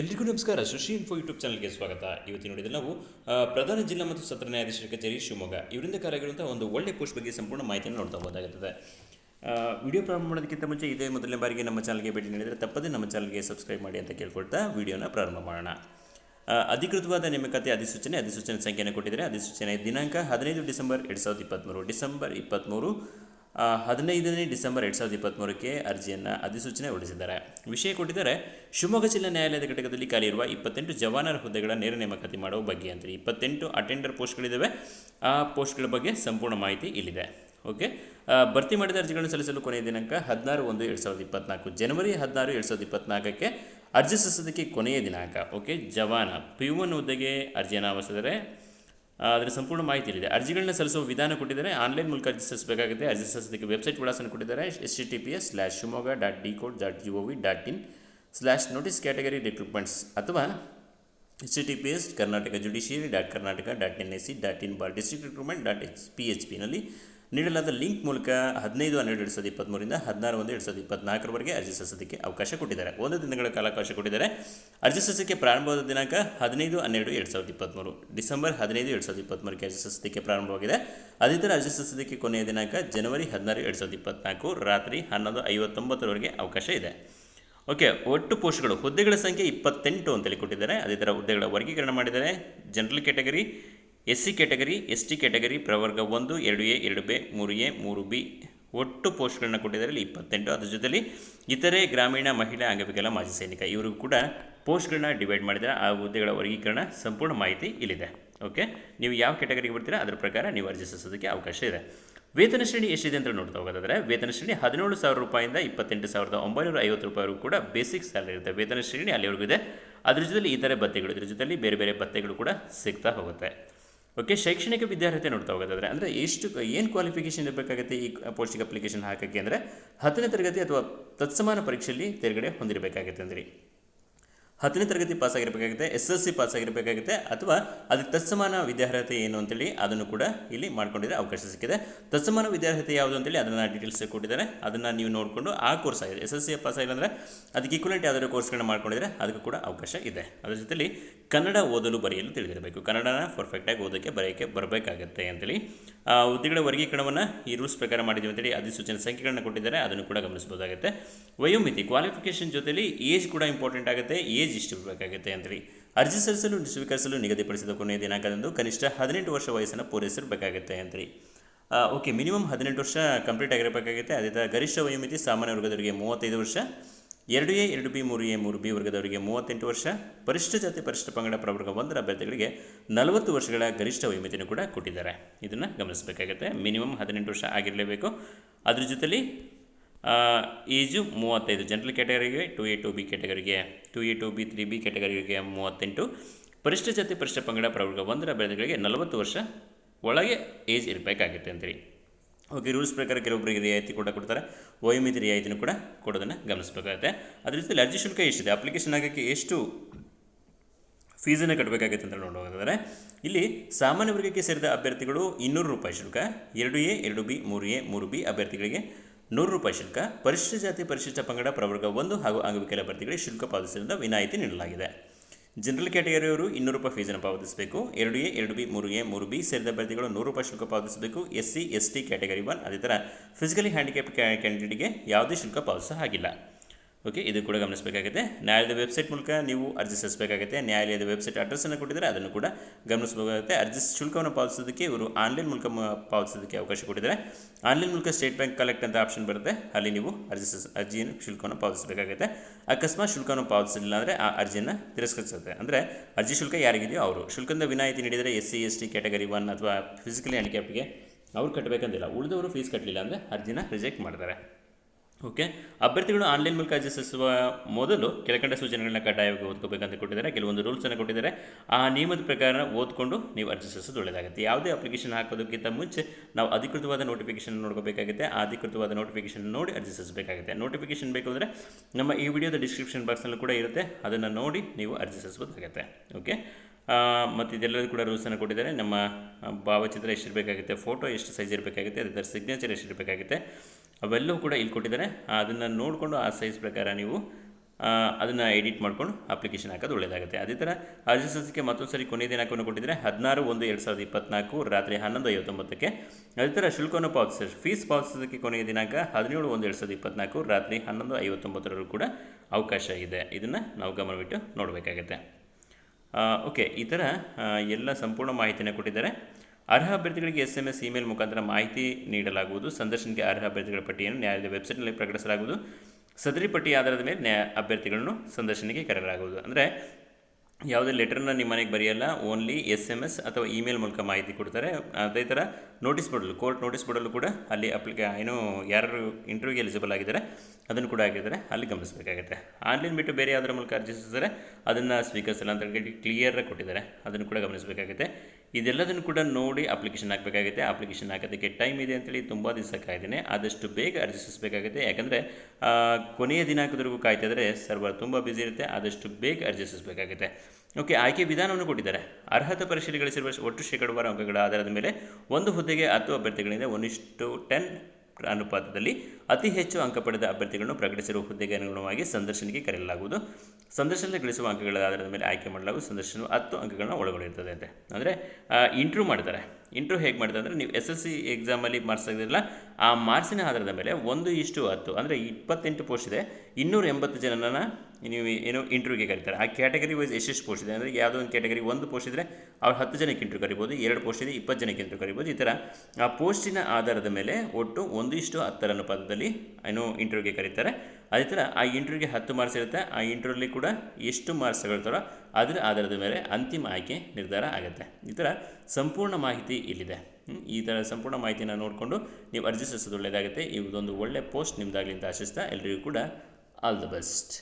ಎಲ್ರಿಗೂ ನಮಸ್ಕಾರ. ಸುಶಿ info YouTube ಚಾನಲ್ಗೆ ಸ್ವಾಗತ. ಇವತ್ತು ನೋಡಿದ ನಾವು ಪ್ರಧಾನ ಜಿಲ್ಲಾ ಮತ್ತು ಸತ್ರ ನ್ಯಾಯಾಧೀಶರ ಕಚೇರಿ ಶಿವಮೊಗ್ಗ. ಇವರಿಂದ ಕಾರ್ಯಾಗಿರುವಂತಹ ಒಂದು ಒಳ್ಳೆ ಪೋಸ್ಟ್ ಬಗ್ಗೆ ಸಂಪೂರ್ಣ ಮಾಹಿತಿಯನ್ನು ನೋಡ್ತಾ ಹೋದಾಗುತ್ತದೆ. ವಿಡಿಯೋ ಪ್ರಾರಂಭ ಮಾಡೋದಕ್ಕಿಂತ ಮುಂಚೆ ಇದೇ ಮೊದಲನೇ ಬಾರಿಗೆ ನಮ್ಮ ಚಾನಲ್ಗೆ ಭೇಟಿ ನೀಡಿದರೆ ತಪ್ಪದೇ ನಮ್ಮ ಚಾನಲ್ಗೆ ಸಬ್ಸ್ಕ್ರೈಬ್ ಮಾಡಿ ಅಂತ ಕೇಳ್ಕೊಳ್ತಾ ವಿಡಿಯೋನ ಪ್ರಾರಂಭ ಮಾಡೋಣ. ಅಧಿಕೃತವಾದ ನೇಮಕಾತಿ ಅಧಿಸೂಚನೆ ಅಧಿಸೂಚನೆ ಸಂಖ್ಯೆಯನ್ನು ಕೊಟ್ಟಿದ್ದಾರೆ. ಅಧಿಸೂಚನೆ ದಿನಾಂಕ ಹದಿನೈದು ಡಿಸೆಂಬರ್ ಎರಡು ಸಾವಿರದ ಇಪ್ಪತ್ತ್ಮೂರು ಡಿಸೆಂಬರ್ ಇಪ್ಪತ್ತ್ಮೂರು ಹದಿನೈದನೇ ಡಿಸೆಂಬರ್ ಎರಡು ಸಾವಿರದ ಇಪ್ಪತ್ತ್ಮೂರಕ್ಕೆ ಅರ್ಜಿಯನ್ನು ಅಧಿಸೂಚನೆ ಹೊರಡಿಸಿದ್ದಾರೆ. ವಿಷಯ ಕೊಟ್ಟಿದ್ದಾರೆ, ಶಿವಮೊಗ್ಗ ಜಿಲ್ಲಾ ನ್ಯಾಯಾಲಯದ ಘಟಕದಲ್ಲಿ ಖಾಲಿ ಇರುವ ಇಪ್ಪತ್ತೆಂಟು ಜವಾನರ ಹುದ್ದೆಗಳ ನೇರ ನೇಮಕಾತಿ ಮಾಡುವ ಬಗ್ಗೆ ಅಂತೇಳಿ ಇಪ್ಪತ್ತೆಂಟು ಅಟೆಂಡರ್ ಪೋಸ್ಟ್ಗಳಿದ್ದಾವೆ ಆ ಪೋಸ್ಟ್ಗಳ ಬಗ್ಗೆ ಸಂಪೂರ್ಣ ಮಾಹಿತಿ ಇಲ್ಲಿದೆ. ಓಕೆ ಭರ್ತಿ ಮಾಡಿದ ಅರ್ಜಿಗಳನ್ನು ಸಲ್ಲಿಸಲು ಕೊನೆಯ ದಿನಾಂಕ ಹದಿನಾರು ಒಂದು ಎರಡು ಸಾವಿರದ ಇಪ್ಪತ್ನಾಲ್ಕು, ಜನವರಿ ಹದಿನಾರು ಎರಡು ಸಾವಿರದ ಇಪ್ಪತ್ನಾಲ್ಕಕ್ಕೆ ಅರ್ಜಿ ಸಲ್ಲಿಸೋದಕ್ಕೆ ಕೊನೆಯ ದಿನಾಂಕ. ಓಕೆ ಜವಾನ ಪಿ ಒನ್ ಹುದ್ದೆಗೆ ಅರ್ಜಿಯನ್ನು ಆವರಿಸಿದರೆ ಅದರ ಸಂಪೂರ್ಣ ಮಾಹಿತಿ ಇಲ್ಲಿದೆ. ಅರ್ಜಿಗಳನ್ನ ಸಲ್ಲಿಸುವ ವಿಧಾನ ಕೊಟ್ಟಿದ್ದಾರೆ. ಆನ್ಲೈನ್ ಮೂಲಕ ಅರ್ಜಿ ಸಲ್ಲಿಸಬೇಕಾಗುತ್ತೆ. ಅರ್ಜಿ ಸಲ್ಲಿಸೋದಕ್ಕೆ ವೆಬ್ಸೈಟ್ ವಿಳಾಸನ ಕೊಟ್ಟಿದ್ದಾರೆ. S C T P S slash Shivamogga dot D code dot G O V dot in slash notice category recruitments ಅಥವಾ H T P S Karnataka judiciary dot Karnataka dot N S C dot in bar district recruitment dot H P H ಪಿನಲ್ಲಿ ನೀಡಲಾದ link ಮೂಲಕ ಹದಿನೈದು, ಹನ್ನೆರಡು, ಎರಡು ಸಾವಿರದ ಇಪ್ಪತ್ತ್ಮೂರಿಂದ ಹದಿನಾರು ಒಂದು, ಎರಡು ಸಾವಿರದ ಇಪ್ಪತ್ತ್ನಾಲ್ಕರವರೆಗೆ ಅರ್ಜಿ ಸಲ್ಲಿಸೋದಕ್ಕೆ ಅವಕಾಶ ಕೊಟ್ಟಿದ್ದಾರೆ. ಒಂದು ದಿನಗಳ ಕಾಲಾವಕಾಶ ಕೊಟ್ಟಿದ್ದಾರೆ. ಅರ್ಜಿ ಸಲ್ಲಿಸಕ್ಕೆ ಪ್ರಾರಂಭವಾದ ದಿನಾಂಕ ಹದಿನೈದು, ಹನ್ನೆರಡು, ಎರಡು ಸಾವಿರದ ಇಪ್ಪತ್ತ್ಮೂರು ಡಿಸೆಂಬರ್ ಹದಿನೈದು, ಎರಡು ಸಾವಿರದ ಇಪ್ಪತ್ತ್ಮೂರಕ್ಕೆ ಅರ್ಜಿ ಸಲ್ಲಿಸೋದಕ್ಕೆ ಪ್ರಾರಂಭವಾಗಿದೆ. ಅದೇ ಥರ ಅರ್ಜಿ ಸಲ್ಲಿಸೋದಕ್ಕೆ ಕೊನೆಯ ದಿನಾಂಕ ಜನವರಿ ಹದಿನಾರು, ಎರಡು ಸಾವಿರದ ಇಪ್ಪತ್ನಾಲ್ಕು, ರಾತ್ರಿ ಹನ್ನೊಂದು, ಐವತ್ತೊಂಬತ್ತರವರೆಗೆ ಅವಕಾಶ ಇದೆ. ಓಕೆ, ಒಟ್ಟು ಪೋಸ್ಟ್ಗಳು. ಹುದ್ದೆಗಳ ಸಂಖ್ಯೆ ಇಪ್ಪತ್ತೆಂಟು ಅಂತೇಳಿ ಕೊಟ್ಟಿದ್ದಾರೆ. ಅದೇ ಥರ ಹುದ್ದೆಗಳ ವರ್ಗೀಕರಣ ಮಾಡಿದ್ದಾರೆ. General category S C category, S T category, ಪ್ರವರ್ಗ ಒಂದು, ಎರಡು ಎ, ಎರಡು ಬೆ, ಮೂರು ಎ, ಮೂರು ಬಿ ಒಟ್ಟು ಪೋಸ್ಟ್ಗಳನ್ನು ಕೊಟ್ಟಿದ್ದರಲ್ಲಿ ಇಪ್ಪತ್ತೆಂಟು. ಅದರ ಜೊತೆಲಿ ಇತರೆ ಗ್ರಾಮೀಣ ಮಹಿಳಾ ಅಂಗವಿಕಲ ಮಾಜಿ ಸೈನಿಕ ಇವರು ಕೂಡ ಪೋಸ್ಟ್ಗಳನ್ನ ಡಿವೈಡ್ ಮಾಡಿದರೆ ಆ ಹುದ್ದೆಗಳ ವರ್ಗೀಕರಣ ಸಂಪೂರ್ಣ ಮಾಹಿತಿ ಇಲ್ಲಿದೆ. ಓಕೆ? ನೀವು ಯಾವ ಕ್ಯಾಟಗರಿಗೆ ಬರ್ತೀರಾ, ಅದರ ಪ್ರಕಾರ ನೀವು ಅರ್ಜಿ ಸಲ್ಲಿಸೋದಕ್ಕೆ ಅವಕಾಶ ಇದೆ. ವೇತನ ಶ್ರೇಣಿ ಎಷ್ಟಿದೆ ಅಂತ ನೋಡ್ತಾ ಹೋಗೋದಾದರೆ, ವೇತನ ಶ್ರೇಣಿ ಹದಿನೇಳು ಸಾವಿರ ರೂಪಾಯಿಂದ ಇಪ್ಪತ್ತೆಂಟು ಸಾವಿರದ ಒಂಬೈನೂರ ಐವತ್ತು ರೂಪಾಯಿವರೆಗೂ ಕೂಡ ಬೇಸಿಕ್ ಸ್ಯಾಲರಿ ಇರುತ್ತೆ. ವೇತನ ಶ್ರೇಣಿ ಅಲ್ಲಿವರೆಗೂ ಇದೆ. ಅದ್ರ ಜೊತೆಲಿ ಇತರೆ ಭತ್ಯೆಗಳು ಇದ್ರ ಜೊತೆಯಲ್ಲಿ ಬೇರೆ ಬೇರೆ ಭತ್ಯೆಗಳು ಕೂಡ ಸಿಗ್ತಾ ಹೋಗುತ್ತೆ. ಓಕೆ, ಶೈಕ್ಷಣಿಕ ವಿದ್ಯಾರ್ಹತೆ ನೋಡ್ತಾ ಹೋಗೋದಾದ್ರೆ, ಅಂದರೆ ಎಷ್ಟು ಏನು ಕ್ವಾಲಿಫಿಕೇಷನ್ ಇರಬೇಕಾಗುತ್ತೆ ಈ ಪೋಸ್ಟಿಗೆ ಅಪ್ಲಿಕೇಶನ್ ಹಾಕೋಕ್ಕೆ ಅಂದರೆ ಹತ್ತನೇ ತರಗತಿ ಅಥವಾ ತತ್ಸಮಾನ ಪರೀಕ್ಷೆಯಲ್ಲಿ ತೇರ್ಗಡೆ ಹೊಂದಿರಬೇಕಾಗುತ್ತೆ ಅಂದ್ರಿ. ಹತ್ತನೇ ತರಗತಿ ಪಾಸ್ ಆಗಿರಬೇಕಾಗುತ್ತೆ ಎಸ್ ಎಸ್ ಸಿ ಪಾಸ್ ಆಗಿರಬೇಕಾಗುತ್ತೆ ಅಥವಾ ಅದಕ್ಕೆ ತತ್ಸಮಾನ ವಿದ್ಯಾರ್ಹತೆ ಏನು ಅಂತೇಳಿ ಅದನ್ನು ಕೂಡ ಇಲ್ಲಿ ಮಾಡ್ಕೊಂಡಿದ್ರೆ ಅವಕಾಶ ಸಿಕ್ಕಿದೆ. ತತ್ಸಮಾನ ವಿದ್ಯಾರ್ಹತೆ ಯಾವುದು ಅಂತೇಳಿ ಅದನ್ನು ಡೀಟೇಲ್ಸ್ ಕೊಟ್ಟಿದ್ದಾರೆ. ಅದನ್ನು ನೀವು ನೋಡಿಕೊಂಡು ಆ ಕೋರ್ಸ್ ಆಗಿದೆ. ಎಸ್ ಎಸ್ ಸಿ ಪಾಸ್ ಆಗಿಲ್ಲ ಅಂದರೆ ಅದಕ್ಕೆ ಈಕ್ವಲೆಂಟ್ ಯಾವುದಾದ್ರು ಕೋರ್ಸ್ಗಳನ್ನ ಮಾಡ್ಕೊಂಡಿದ್ರೆ ಅದಕ್ಕೂ ಕೂಡ ಅವಕಾಶ ಇದೆ. ಅದರ ಜೊತೆಲಿ ಕನ್ನಡ ಓದಲು ಬರೆಯಲು ತಿಳಿದಿರಬೇಕು. ಕನ್ನಡನ ಪರ್ಫೆಕ್ಟಾಗಿ ಓದೋಕ್ಕೆ ಬರೆಯೋಕ್ಕೆ ಬರಬೇಕಾಗತ್ತೆ ಅಂತೇಳಿ. ಆ, ಹುದ್ದೆಗಳ ವರ್ಗೀಕರಣವನ್ನು ಈ ರೂಲ್ಸ್ ಪ್ರಕಾರ ಮಾಡಿದ್ದೀವಿ ಅಂತೇಳಿ ಅಧಿಸೂಚನೆ ಸಂಖ್ಯೆಗಳನ್ನ ಕೊಟ್ಟಿದ್ದಾರೆ. ಅದನ್ನು ಕೂಡ ಗಮನಿಸಬಹುದಾಗುತ್ತೆ. ವಯೋಮಿತಿ ಕ್ವಾಲಿಫಿಕೇಷನ್ ಜೊತೆಲಿ ಏಜ್ ಕೂಡ ಇಂಪಾರ್ಟೆಂಟ್ ಆಗುತ್ತೆ. ಇಷ್ಟು ಇರಬೇಕಾಗುತ್ತೆ ಅಂತೇಳಿ ಅರ್ಜಿ ಸಲ್ಲಿಸಲು ಸ್ವೀಕರಿಸಲು ನಿಗದಿಪಡಿಸಿದ ಕೊನೆಯ ದಿನಾಂಕದಂದು ಕನಿಷ್ಠ ಹದಿನೆಂಟು ವರ್ಷ ವಯಸ್ಸನ್ನು ಪೂರೈಸಿರಬೇಕಾಗುತ್ತೆ ಅಂತೇಳಿ ಓಕೆ, ಮಿನಿಮಮ್ ಹದಿನೆಂಟು ವರ್ಷ ಕಂಪ್ಲೀಟ್ ಆಗಿರಬೇಕಾಗುತ್ತೆ ಅದೇ ಥರ ಗರಿಷ್ಠ ವಯೋಮಿತಿ ಸಾಮಾನ್ಯ ವರ್ಗದವರಿಗೆ ಮೂವತ್ತೈದು ವರ್ಷ, ಎರಡು ಎ, ಎರಡು ಬಿ, ಮೂರು ಎ, ಮೂರು ಬಿ ವರ್ಗದವರಿಗೆ ಮೂವತ್ತೆಂಟು ವರ್ಷ ಪರಿಶಿಷ್ಟ ಜಾತಿ ಪರಿಶಿಷ್ಟ ಪಂಗಡ, ಪ್ರವರ್ಗ ಒಂದರ ಅಭ್ಯರ್ಥಿಗಳಿಗೆ ನಲವತ್ತು ವರ್ಷಗಳ ಗರಿಷ್ಠ ವಯೋಮಿತಿಯನ್ನು ಕೂಡ ಕೊಟ್ಟಿದ್ದಾರೆ. ಇದನ್ನು ಗಮನಿಸಬೇಕಾಗುತ್ತೆ. ಮಿನಿಮಮ್ ಹದಿನೆಂಟು ವರ್ಷ ಆಗಿರಲೇಬೇಕು. ಅದ್ರ ಜೊತೆಲಿ ಏಜು ಮೂವತ್ತೈದು. ಜನರಲ್ ಕ್ಯಾಟಗರಿಗೆ two A two B ಕ್ಯಾಟಗರಿಗೆ two A two B three B ಕ್ಯಾಟಗರಿಗೆ ಮೂವತ್ತೆಂಟು. ಪರಿಷ್ಠ ಜಾತಿ, ಪರಿಷ್ಠ ಪಂಗಡ ಪ್ರವರ್ಗ ಒಂದರ ಅಭ್ಯರ್ಥಿಗಳಿಗೆ ನಲವತ್ತು ವರ್ಷ ಒಳಗೆ ಏಜ್ ಇರಬೇಕಾಗುತ್ತೆ ಅಂತೇಳಿ ಓಕೆ ರೂಲ್ಸ್ ಪ್ರಕಾರ ಕೆಲವೊಬ್ಬರಿಗೆ ರಿಯಾಯಿತಿ ಕೂಡ ಕೊಡ್ತಾರೆ. ವಯೋಮಿತಿ ರಿಯಾಯಿತಿನೂ ಕೂಡ ಕೊಡೋದನ್ನು ಗಮನಿಸಬೇಕಾಗುತ್ತೆ. ಅದರ ಜೊತೆ ಅರ್ಜಿ ಶುಲ್ಕ ಎಷ್ಟಿದೆ? ಅಪ್ಲಿಕೇಶನ್ ಆಗೋಕ್ಕೆ ಎಷ್ಟು ಫೀಸನ್ನು ಕಟ್ಟಬೇಕಾಗುತ್ತೆ ಅಂತ ನೋಡೋದಾದರೆ ಇಲ್ಲಿ ಸಾಮಾನ್ಯ ವರ್ಗಕ್ಕೆ ಸೇರಿದ ಅಭ್ಯರ್ಥಿಗಳು ಇನ್ನೂರು ರೂಪಾಯಿ ಶುಲ್ಕ. ಎರಡು ಎ ಎರಡು ಬಿ ಮೂರು ಎ ಮೂರು ಬಿ ಅಭ್ಯರ್ಥಿಗಳಿಗೆ ನೂರು ರೂಪಾಯಿ ಶುಲ್ಕ, ಪರಿಶಿಷ್ಟ ಜಾತಿ ಪರಿಶಿಷ್ಟ ಪಂಗಡ ಪ್ರವರ್ಗ ಒಂದು ಹಾಗೂ ಅಂಗವಿಕಲ ಭರ್ತಿಗಳಿಗೆ ಶುಲ್ಕ ಪಾವತಿಸಿದ ವಿನಾಯಿತಿ ನೀಡಲಾಗಿದೆ. ಜನರಲ್ ಕ್ಯಾಟಗರಿಯವರು ಇನ್ನೂರು ರೂಪಾಯಿ ಫೀಸನ್ನು ಪಾವತಿಸಬೇಕು. ಎರಡು ಎ, ಎರಡು ಬಿ, ಮೂರು ಎ, ಮೂರು ಬಿ ಸೇರಿದ ಅಭ್ಯರ್ಥಿಗಳು ನೂರು ರೂಪಾಯಿ ಶುಲ್ಕ ಪಾವತಿಸಬೇಕು. S C S T category one, ಅದೇ ಥರ ಫಿಸಿಕಲಿ ಹ್ಯಾಂಡಿಕ್ಯಾಪ್ ಕ್ಯಾಂಡಿಡೇಟ್ಗೆ ಯಾವುದೇ ಶುಲ್ಕ ಪಾವತಿಸೋ ಹಾಗಿಲ್ಲ. ಓಕೆ ಇದು ಕೂಡ ಗಮನಿಸಬೇಕಾಗುತ್ತೆ. ನ್ಯಾಯಾಲಯದ ವೆಬ್ಸೈಟ್ ಮೂಲಕ ನೀವು ಅರ್ಜಿ ಸಲ್ಲಿಸಬೇಕಾಗುತ್ತೆ. ನ್ಯಾಯಾಲಯದ ವೆಬ್ಸೈಟ್ ಅಡ್ರೆಸ್ಸನ್ನು ಕೊಟ್ಟಿದ್ದಾರೆ, ಅದನ್ನು ಕೂಡ ಗಮನಿಸಬೇಕಾಗುತ್ತೆ. ಅರ್ಜಿ ಶುಲ್ಕವನ್ನು ಪಾವತಿಸೋದಕ್ಕೆ ಇವರು ಆನ್ಲೈನ್ ಮೂಲಕ ಪಾವತಿಸೋದಕ್ಕೆ ಅವಕಾಶ ಕೊಟ್ಟಿದ್ದಾರೆ. ಆನ್ಲೈನ್ ಮೂಲಕ ಸ್ಟೇಟ್ ಬ್ಯಾಂಕ್ ಕಲೆಕ್ಟ್ ಅಂತ ಆಪ್ಷನ್ ಬರುತ್ತೆ. ಅಲ್ಲಿ ನೀವು ಅರ್ಜಿ ಅರ್ಜಿಯನ್ನು, ಶುಲ್ಕವನ್ನು ಪಾವತಿಸಬೇಕಾಗುತ್ತೆ. ಅಕಸ್ಮಾತ್ ಶುಲ್ಕವನ್ನು ಪಾವತಿಸಲಿಲ್ಲ ಅಂದರೆ ಆ ಅರ್ಜಿಯನ್ನು ತಿರಸ್ಕರಿಸುತ್ತೆ. ಅಂದರೆ ಅರ್ಜಿ ಶುಲ್ಕ ಯಾರಿಗಿದೆಯೋ ಅವರು. ಶುಲ್ಕದ ವಿನಾಯಿತಿ ನೀಡಿದರೆ S C, S T, category one ಅಥವಾ ಫಿಸಿಕಲಿ ಹ್ಯಾಂಡಿಕ್ಯಾಪ್ಗೆ ಅವ್ರು ಕಟ್ಟಬೇಕಂತಿಲ್ಲ ಉಳಿದವರು ಫೀಸ್ ಕಟ್ಟಲಿಲ್ಲ ಅಂದರೆ ಅರ್ಜಿನ ರಿಜೆಕ್ಟ್ ಮಾಡ್ತಾರೆ. ಓಕೆ. ಅಭ್ಯರ್ಥಿಗಳು ಆನ್ಲೈನ್ ಮೂಲಕ ಅರ್ಜಿ ಸಲ್ಲಿಸುವ ಮೊದಲು ಕೆಳಕಂಡ ಸೂಚನೆಗಳನ್ನ ಕಡ್ಡಾಯವಾಗಿ ಓದ್ಕೋಬೇಕಂತ ಕೊಟ್ಟಿದ್ದಾರೆ. ಕೆಲವೊಂದು ರೂಲ್ಸನ್ನು ಕೊಟ್ಟಿದ್ದಾರೆ. ಆ ನಿಯಮದ ಪ್ರಕಾರ ಓದ್ಕೊಂಡು ನೀವು ಅರ್ಜಿ ಸಲ್ಲಿಸೋದು ಒಳ್ಳೆಯದಾಗುತ್ತೆ. ಯಾವುದೇ ಅಪ್ಲಿಕೇಶನ್ ಹಾಕೋದಕ್ಕಿಂತ ಮುಂಚೆ ನಾವು ಅಧಿಕೃತವಾದ ನೋಟಿಫಿಕೇಶನ್ ನೋಡ್ಕೋಬೇಕಾಗುತ್ತೆ. ಆ ಅಧಿಕೃತವಾದ ನೋಟಿಫಿಕೇಶನ್ ನೋಡಿ ಅರ್ಜಿ ಸಲ್ಲಿಸಬೇಕಾಗುತ್ತೆ ನೋಟಿಫಿಕೇಶನ್ ಬೇಕು ನಮ್ಮ ಈ ವಿಡಿಯೋದ ಡಿಸ್ಕ್ರಿಪ್ಷನ್ ಬಾಕ್ಸ್ನಲ್ಲೂ ಕೂಡ ಇರುತ್ತೆ. ಅದನ್ನು ನೋಡಿ ನೀವು ಅರ್ಜಿ ಸಲ್ಲಿಸಬೇಕಾಗುತ್ತೆ ಓಕೆ. ಮತ್ತು ಇದೆಲ್ಲದೂ ಕೂಡ ರೂಲ್ಸನ್ನು ಕೊಟ್ಟಿದ್ದಾರೆ. ನಮ್ಮ ಭಾವಚಿತ್ರ ಎಷ್ಟಿರಬೇಕಾಗುತ್ತೆ ಫೋಟೋ ಎಷ್ಟು ಸೈಜ್ ಇರಬೇಕಾಗುತ್ತೆ, ಅದರ ಸಿಗ್ನೇಚರ್ ಎಷ್ಟಿರಬೇಕಾಗುತ್ತೆ ಅವೆಲ್ಲವೂ ಕೂಡ ಇಲ್ಲಿ ಕೊಟ್ಟಿದ್ದಾರೆ. ಅದನ್ನು ನೋಡಿಕೊಂಡು ಆ ಸೈಜ್ ಪ್ರಕಾರ ನೀವು ಅದನ್ನು ಎಡಿಟ್ ಮಾಡ್ಕೊಂಡು ಅಪ್ಲಿಕೇಶನ್ ಹಾಕೋದು ಒಳ್ಳೆಯದಾಗುತ್ತೆ ಅದೇ ಥರ ಅರ್ಜಿ ಸಲ್ಲಿಸಿಕೆ ಮತ್ತೊಂದು ಸರಿ ಕೊನೆಯ ದಿನಾಂಕವನ್ನು ಕೊಟ್ಟಿದ್ದಾರೆ. ಹದಿನಾರು ಒಂದು ಎರಡು ಸಾವಿರದ ಇಪ್ಪತ್ನಾಲ್ಕು ರಾತ್ರಿ ಹನ್ನೊಂದು ಐವತ್ತೊಂಬತ್ತಕ್ಕೆ. ಅದೇ ಥರ ಶುಲ್ಕವನ್ನು ಪಾವತಿಸ ಫೀಸ್ ಪಾವತಿಸೋದಕ್ಕೆ ಕೊನೆಯ ದಿನಾಂಕ ಹದಿನೇಳು ಒಂದು ಎರಡು ಸಾವಿರದ ಇಪ್ಪತ್ನಾಲ್ಕು ರಾತ್ರಿ ಹನ್ನೊಂದು ಐವತ್ತೊಂಬತ್ತರವರೆಗೂ ಕೂಡ ಅವಕಾಶ ಇದೆ. ಇದನ್ನು ನಾವು ಗಮನವಿಟ್ಟು ನೋಡಬೇಕಾಗತ್ತೆ. ಓಕೆ, ಈ ಥರ ಎಲ್ಲ ಸಂಪೂರ್ಣ ಮಾಹಿತಿಯನ್ನು ಕೊಟ್ಟಿದ್ದಾರೆ. ಅರ್ಹ ಅಭ್ಯರ್ಥಿಗಳಿಗೆ ಎಸ್ ಎಂ ಎಸ್ ಇಮೇಲ್ ಮುಖಾಂತರ ಮಾಹಿತಿ ನೀಡಲಾಗುವುದು. ಸಂದರ್ಶನಕ್ಕೆ ಅರ್ಹ ಅಭ್ಯರ್ಥಿಗಳ ಪಟ್ಟಿಯನ್ನು ನ್ಯಾಯಾಲಯದ ವೆಬ್ಸೈಟ್ನಲ್ಲಿ ಪ್ರಕಟಿಸಲಾಗುವುದು. ಸದರಿ ಪಟ್ಟಿ ಆಧಾರದ ಮೇಲೆ ನ್ಯಾಯ ಅಭ್ಯರ್ಥಿಗಳನ್ನು ಸಂದರ್ಶನಕ್ಕೆ ಕರೆಯಲಾಗುವುದು. ಅಂದರೆ ಯಾವುದೇ ಲೆಟರ್ನ ನಿಮ್ಮ ಮನೆಗೆ ಬರೆಯಲ್ಲ ಓನ್ಲಿ ಎಸ್ ಎಂ ಎಸ್ ಅಥವಾ ಇಮೇಲ್ ಮೂಲಕ ಮಾಹಿತಿ ಕೊಡ್ತಾರೆ. ಅದೇ ಥರ ನೋಟಿಸ್ ಬೋರ್ಡಲ್ಲಿ ಕೋರ್ಟ್ ನೋಟಿಸ್ ಬೋರ್ಡಲ್ಲೂ ಕೂಡ ಅಲ್ಲಿ ಅಪ್ಲಿಕಾ ಏನು ಯಾರು ಇಂಟರ್ವ್ಯೂಗೆ ಎಲಿಜಿಬಲ್ ಆಗಿದ್ದಾರೆ, ಅದನ್ನು ಕೂಡ ಆಗಿದ್ದಾರೆ ಅಲ್ಲಿ ಗಮನಿಸಬೇಕಾಗುತ್ತೆ. ಆನ್ಲೈನ್ ಬಿಟ್ಟು ಬೇರೆ ಯಾವುದರ ಮೂಲಕ ಅರ್ಜಿ ಸಲ್ಲಿಸಿದರೆ ಅದನ್ನು ಸ್ವೀಕರಿಸಲ್ಲ ಅಂತ ಹೇಳಿ ಕ್ಲಿಯರ್ ಕೊಟ್ಟಿದ್ದಾರೆ. ಅದನ್ನು ಕೂಡ ಗಮನಿಸಬೇಕಾಗುತ್ತೆ. ಇದೆಲ್ಲದನ್ನು ಕೂಡ ನೋಡಿ ಅಪ್ಲಿಕೇಶನ್ ಹಾಕಬೇಕಾಗುತ್ತೆ. ಅಪ್ಲಿಕೇಶನ್ ಹಾಕೋದಕ್ಕೆ ಟೈಮ್ ಇದೆ ಅಂತೇಳಿ ತುಂಬ ದಿವಸ ಕಾಯ್ದೇನೆ ಆದಷ್ಟು ಬೇಗ ಅರ್ಜಿ ಸಲ್ಲಿಸಬೇಕಾಗುತ್ತೆ. ಯಾಕಂದರೆ ಕೊನೆಯ ದಿನಾಂಕದವರೆಗೂ ಕಾಯ್ತಾ ಇದ್ದರೆ ಸರ್ವರ್ ತುಂಬ ಬ್ಯುಸಿ ಇರುತ್ತೆ. ಆದಷ್ಟು ಬೇಗ ಅರ್ಜಿ ಸಲ್ಲಿಸಬೇಕಾಗುತ್ತೆ. ಓಕೆ ಆಯ್ಕೆ ವಿಧಾನವನ್ನು ಕೊಟ್ಟಿದ್ದಾರೆ. ಅರ್ಹತೆ ಪರಿಶೀಲಿಗಳಿಸಿರುವ ಗಳಿಸಿರುವ ಒಟ್ಟು ಶೇಕಡವಾರು ಅಂಕಗಳ ಆಧಾರದ ಮೇಲೆ ಒಂದು ಹುದ್ದೆಗೆ ಹತ್ತು ಅಭ್ಯರ್ಥಿಗಳಿಂದ ಒಂದಿಷ್ಟು ಟೆನ್ ಅನುಪಾತದಲ್ಲಿ ಅತಿ ಹೆಚ್ಚು ಅಂಕ ಪಡೆದ ಅಭ್ಯರ್ಥಿಗಳನ್ನು ಪ್ರಕಟಿಸಿರುವ ಹುದ್ದೆಗೆ ಅನುಗುಣವಾಗಿ ಸಂದರ್ಶನಕ್ಕೆ ಕರೆಯಲಾಗುವುದು. ಸಂದರ್ಶನದಲ್ಲಿ ಗಳಿಸುವ ಅಂಕಗಳ ಆಧಾರದ ಮೇಲೆ ಆಯ್ಕೆ ಮಾಡಲಾಗುವುದು. ಸಂದರ್ಶನವು ಹತ್ತು ಅಂಕಗಳನ್ನು ಒಳಗೊಂಡಿರ್ತದೆ ಅಂತೆ. ಅಂದರೆ ಇಂಟ್ರ್ಯೂ ಮಾಡ್ತಾರೆ ಇಂಟ್ರ್ಯೂ ಹೇಗೆ ಮಾಡ್ತಾರೆ ಅಂದರೆ ನೀವು ಎಸ್ ಎಸ್ ಸಿ ಎಕ್ಸಾಮಲ್ಲಿ ಮಾರ್ಕ್ಸ್ ತೆಗೆದಿರಲ್ಲ ಆ ಮಾರ್ಕ್ಸಿನ ಆಧಾರದ ಮೇಲೆ ಒಂದು ಇಷ್ಟು ಹತ್ತು, ಅಂದರೆ ಇಪ್ಪತ್ತೆಂಟು ಪೋಸ್ಟ್ ಇದೆ, ಇನ್ನೂರ ಎಂಬತ್ತು ಜನನ ನೀವು ಏನು ಇಂಟರ್ವ್ಯೂಗೆ ಕರೀತಾರೆ. ಆ ಕ್ಯಾಟಗರಿ ವೈಸ್ ಎಷ್ಟೆಷ್ಟು ಪೋಸ್ಟ್ ಇದೆ? ಅಂದರೆ ಯಾವುದೋ ಒಂದು ಕ್ಯಾಟಗರಿ ಒಂದು ಪೋಸ್ಟ್ ಇದ್ದರೆ ಅವ್ರು ಹತ್ತು ಜನಕ್ಕೆ ಇಂಟ್ರೂ ಕರಿಬೋದು, ಎರಡು ಪೋಸ್ಟ್ ಇದೆ, ಇಪ್ಪತ್ತು ಜನಕ್ಕೆ ಇಂಟ್ರೂ ಕರಿಬೋದು, ಈ ಥರ ಆ ಪೋಸ್ಟಿನ ಆಧಾರದ ಮೇಲೆ ಒಟ್ಟು ಒಂದು ಇಷ್ಟು ಹತ್ತರ ಅನುಪಾತದಲ್ಲಿ ಏನು ಇಂಟರ್ವ್ಯೂಗೆ ಕರೀತಾರೆ. ಅದೇ ಥರ ಆ ಇಂಟರ್ವ್ಯೂಗೆ ಹತ್ತು ಮಾರ್ಕ್ಸ್ ಇರುತ್ತೆ. ಆ ಇಂಟರ್ವ್ಯೂಲಿ ಕೂಡ ಎಷ್ಟು ಮಾರ್ಕ್ಸ್ ತಗೊಳ್ತಾರೋ ಅದರ ಆಧಾರದ ಮೇಲೆ ಅಂತಿಮ ಆಯ್ಕೆ ನಿರ್ಧಾರ ಆಗುತ್ತೆ. ಈ ಥರ ಸಂಪೂರ್ಣ ಮಾಹಿತಿ ಇಲ್ಲಿದೆ. ಈ ಥರ ಸಂಪೂರ್ಣ ಮಾಹಿತಿನ ನೋಡಿಕೊಂಡು ನೀವು ಅರ್ಜಿ ಸಲ್ಲಿಸೋದು ಒಳ್ಳೆಯದಾಗುತ್ತೆ ಇದೊಂದು ಒಳ್ಳೆ ಪೋಸ್ಟ್ ನಿಮ್ಮದಾಗಲಿ ಅಂತ ಆಶಿಸ್ತಾ ಎಲ್ಲರಿಗೂ ಕೂಡ ಆಲ್ ದ ಬೆಸ್ಟ್